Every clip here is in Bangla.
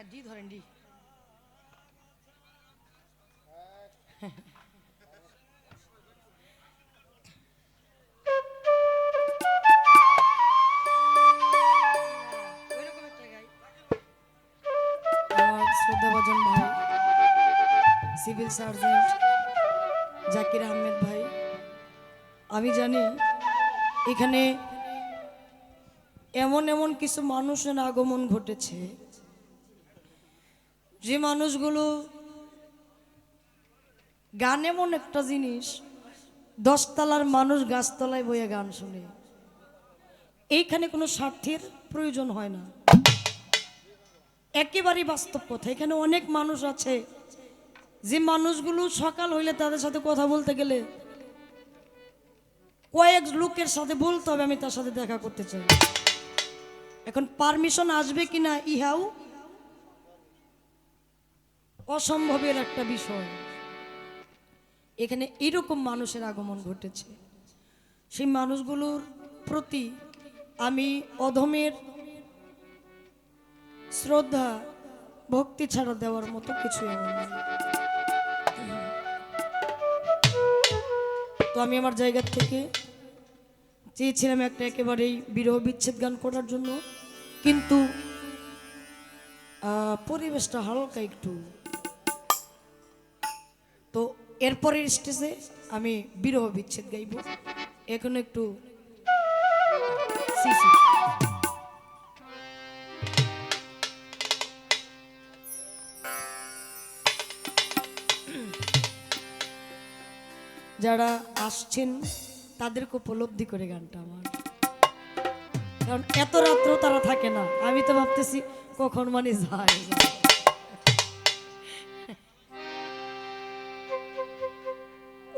হ্যাঁ ডি, ধরেন ডি। ভাই, সিভিল সার্জেন্ট জাকির আহমেদ ভাই, আমি জানি এখানে এমন এমন কিছু মানুষের আগমন ঘটেছে যে মানুষগুলো গান এমন একটা জিনিস, দশতলার মানুষ গাছতলায় বইয়ে গান শুনে। এইখানে কোনো স্বার্থের প্রয়োজন হয় না। একেবারেই বাস্তব কথা। এখানে অনেক মানুষ আছে যে মানুষগুলো সকাল হইলে তাদের সাথে কথা বলতে গেলে কয়েক লোকের সাথে বলতে হবে, আমি তার সাথে দেখা করতে চাই। এখন পারমিশন আসবে কিনা, ইহাও অসম্ভবের একটা বিষয়। এখানে এরকম মানুষের আগমন ঘটেছে। সেই মানুষগুলোর প্রতি আমি অধমের শ্রদ্ধা, ভক্তি ছাড়া দেওয়ার মতো কিছু তো আমি আমার জায়গা থেকে চেয়েছিলাম একটা একেবারেই বিরহ বিচ্ছেদ গান করার জন্য। কিন্তু পরিবেশটা হালকা একটু তো এরপরের স্টেজে আমি বিরহ বিচ্ছেদ গাইব এখন একটু। যারা আসছেন, তাদেরকে উপলব্ধি করে গানটা আমার কারণ এত রাত্র তারা থাকে না আমি তো ভাবতেছি কখন মানে যায়।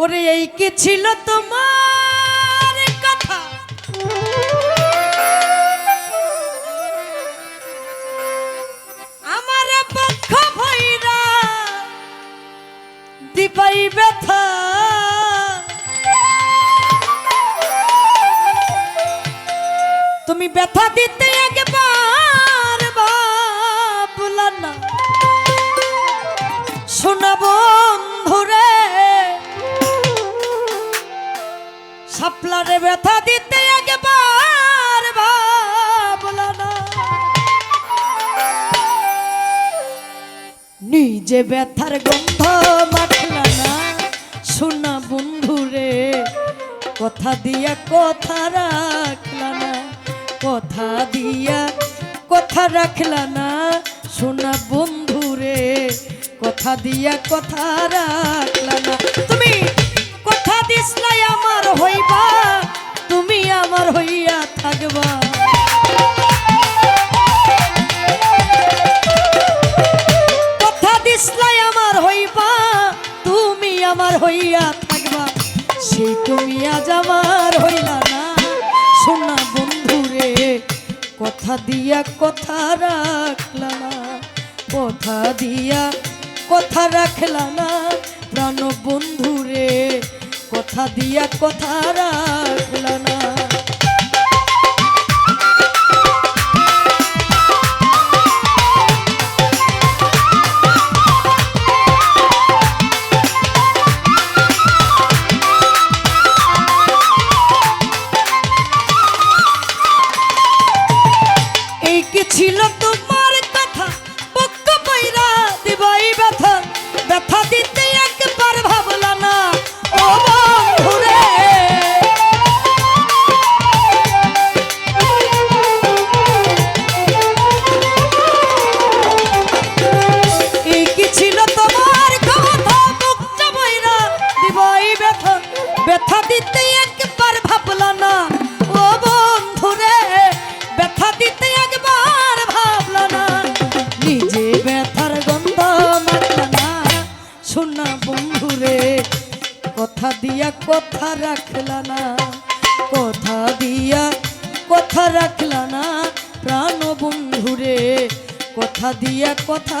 ওরে এই কি ছিল তোমার? সাপলারে ব্যথা দিতে একবার না নিজে ব্যথার গন্ধ মাখলা না। শোনা বন্ধুরে, কথা দিয়া কথা রাখলা না। কথা দিয়া কথা রাখলা না। শোনা বন্ধুরে, কথা দিয়া কথা রাখলা না। তুমি কথা দিসলাই আমার হইবা তুমি আমার হইয়া থাকবা। কথা দিসলাই আমার হইবা, তুমি আমার হইয়া থাকবা। সেই তুমি আজ আমার হইলা না। শোনা বন্ধুরে, কথা দিয়া কথা রাখলা কথা দিয়া কথা রাখলা না। প্রাণ বন্ধুরে কথা দিয়া কথা রাখলা না। ছিল তোমার ব্যথা দিতে একবার ভাবলা না। ও বন্ধুরে, ব্যথা দিতে একবার ভাবলা না। নিজে ব্যথার গন্ধ মাখলা না। শোনা বন্ধুরে, কথা দিয়া কথা রাখলা না। কথা দিয়া কথা রাখলা না। প্রাণ বন্ধুরে, কথা দিয়া কথা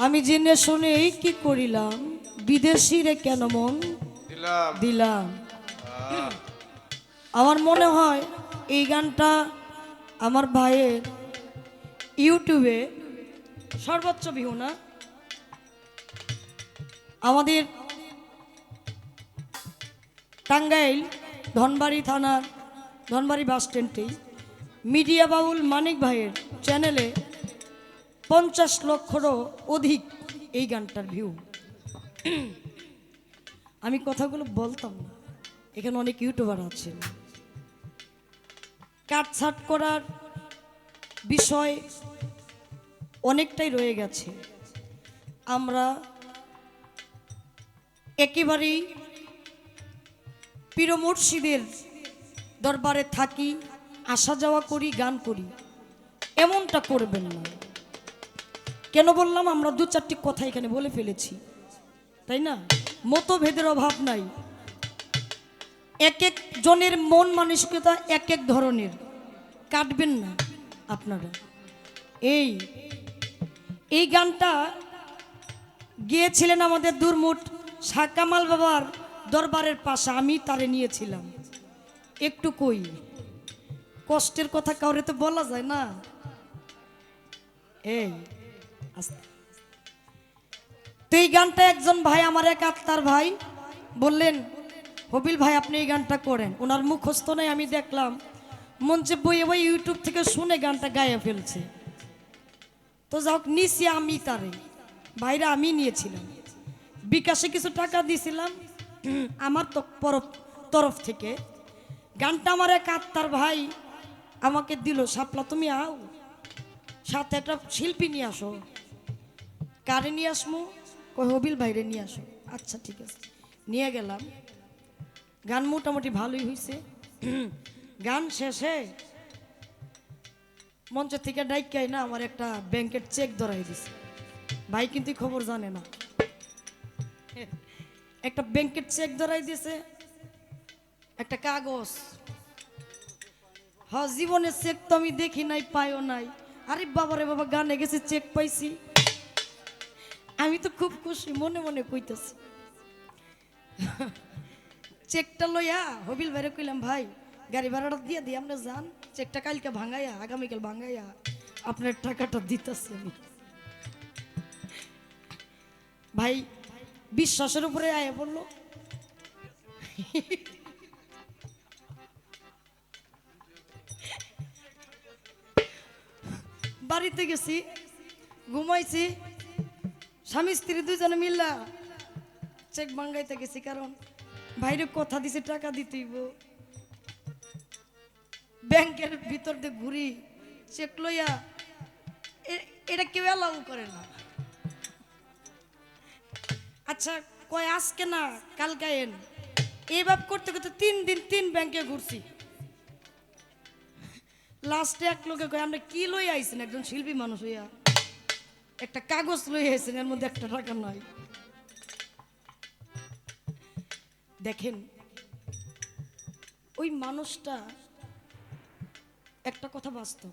আমি জেনে শুনে এই কি করিলাম? বিদেশিরে কেন মন? দিলাম। দিলাম। আমার মনে হয় এই গানটা আমার ভাইয়ের ইউটিউবে সর্বোচ্চ ভিউ না? আমাদের টাঙ্গাইল ধনবাড়ি থানার ধনবাড়ি বাস স্ট্যান্ডেই মিডিয়া বাউল মানিক ভাইয়ের চ্যানেলে পঞ্চাশ লক্ষরও অধিক এই গানটার ভিউ আমি কথাগুলো বলতাম না। এখানে অনেক ইউটিউবার আছেন। কাটছাট করার বিষয় অনেকটাই রয়ে গেছে। আমরা একেবারেই পীর মুর্শিদের দরবারে থাকি আসা যাওয়া করি, গান করি। এমনটা করবেন না। কেন বললাম? আমরা দু চারটি কথা এখানে বলে ফেলেছি। তাই না? মতভেদের অভাব নাই। এক এক জনের মন মানসিকতা এক এক ধরনের। কাটবেন না আপনারা। এই এই গানটা গিয়েছিলেন আমাদের দুর্মুট শাকামাল বাবার দরবারের পাশে। আমি তারে নিয়েছিলাম। একটু কই, কষ্টের কথা কাউরে তো বলা যায় না। এই তো এই গানটা একজন ভাই, আমার এক আত্মার ভাই, বললেন, হবিল ভাই, আপনি এই গানটা করেন। ওনার মুখস্থ নেই, আমি দেখলাম, মঞ্চে বইয়ে বই ইউটিউব থেকে শুনে গানটা গায়ে ফেলছে। তো যাই হোক, নিছি আমি তারে, ভাইরা আমি নিয়েছিলাম। বিকাশে কিছু টাকা দিয়েছিলাম আমার তো তরফ থেকে। গানটা আমার এক আত্মার ভাই আমাকে দিল সাপলা তুমি আও, সাথে একটা শিল্পী নিয়ে আসো। কারে নিয়ে আসমো? কই হবিল বাইরে নিয়ে আসো। আচ্ছা ঠিক আছে। নিয়ে গেলাম। গান মোটামুটি ভালোই হয়েছে গান শেষে মঞ্চ থেকে ডাইকাই না আমার একটা ব্যাংকের চেক ধরাই দিছে। ভাই কিন্তু খবর জানে না। একটা ব্যাংকের চেক ধরাই দিয়েছে একটা কাগজ। হ জীবনের চেক তো আমি দেখি নাই, পাইও নাই। আরে বাবারে বাবা, গানে গেছে, চেক পাইছি। আমি তো খুব খুশি, মনে মনে কইতেছি। চেকটা লইয়া হবিল ভাইরে কইলাম, ভাই, গাড়ি ভাড়াটা দিয়ে দিই আপনি যান, চেকটা কালকে ভাঙাইয়া, আগামীকাল ভাঙাইয়া আপনার টাকাটা দিতেছি আমি। ভাই, বিশ্বাসের উপরে আয়া পড়ল। বাড়িতে গেছি, ঘুমাইছি স্বামী স্ত্রী দুজনে মিল্লা। চেক ভাঙ্গাইতে গেছি কারণ ভাইরে কথা দিছে, টাকা দিতেইব। ব্যাংকের ভিতর দিয়ে ঘুরি, চেক লইয়া। এটা কেউ অ্যালাউ করে না। আচ্ছা কয় আজকে না, কালকে এন এইভাবে করতে করতে তিন দিন তিন ব্যাংকে ঘুরছি। লাস্টে এক লোকে কয়, আমরা কি লই আইছেন? একজন শিল্পী মানুষ হইয়া। একটা কাগজ লই এর মধ্যে একটা টাকা নয় দেখেন, ওই মানুষটা একটা কথা বাস্তব।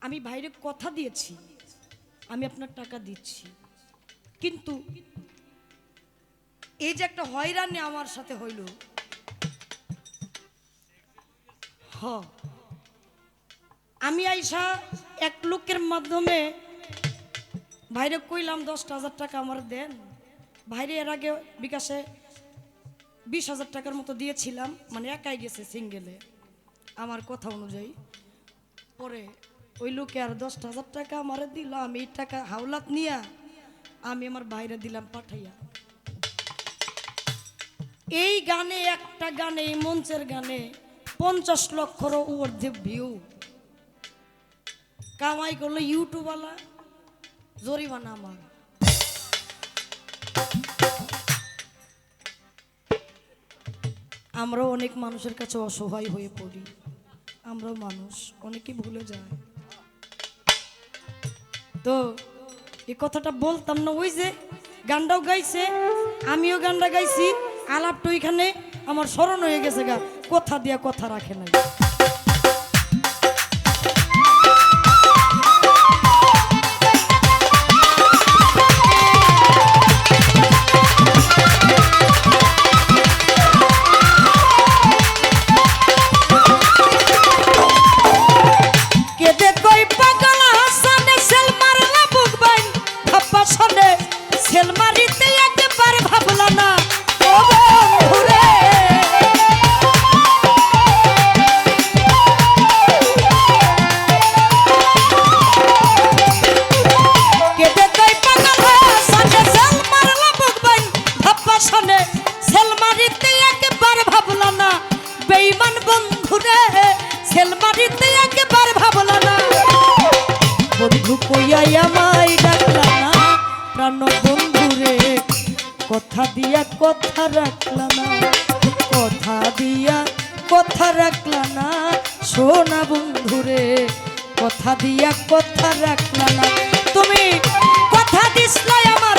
আমি বাইরে কথা দিয়েছি, আমি আপনার টাকা দিচ্ছি। কিন্তু এই যে একটা হয়রানি আমার সাথে হইল, হ, আমি আইসা এক লোকের মাধ্যমে ভাইরে কইলাম দশটা হাজার টাকা আমার দেন। ভাইরে এর আগে বিকাশে বিশ হাজার টাকার মতো দিয়েছিলাম মানে একাই গেছে সিঙ্গেলে আমার কথা অনুযায়ী। পরে ওই লোকে আর দশটা হাজার টাকা আমার দিল, আমি এই টাকা হাওলাত নিয়া আমি আমার বাইরে দিলাম পাঠাইয়া। এই গানে, একটা গানে, এই মঞ্চের গানে পঞ্চাশ লক্ষর ঊর্ধ্বে ভিউ কামাই করল ইউটিউবওয়ালা জরিমানা আমার আমরাও অনেক মানুষের কাছে অসহায় হয়ে পড়ি। আমরাও মানুষ, অনেকেই ভুলে যায়। তো এই কথাটা বলতাম না, ওই যে গানটাও গাইছে, আমিও গানটা গাইছি, আলাপটা ওইখানে আমার স্মরণ হয়ে গেছে গা, কথা দিয়া কথা রাখে নাই। বন্ধু কথা দিয়া কথা রাখলা না। কথা দিয়া কথা রাখলা না। সোনা বন্ধুরে কথা দিয়া কথা রাখলা না। তুমি কথা দিসলাই আমার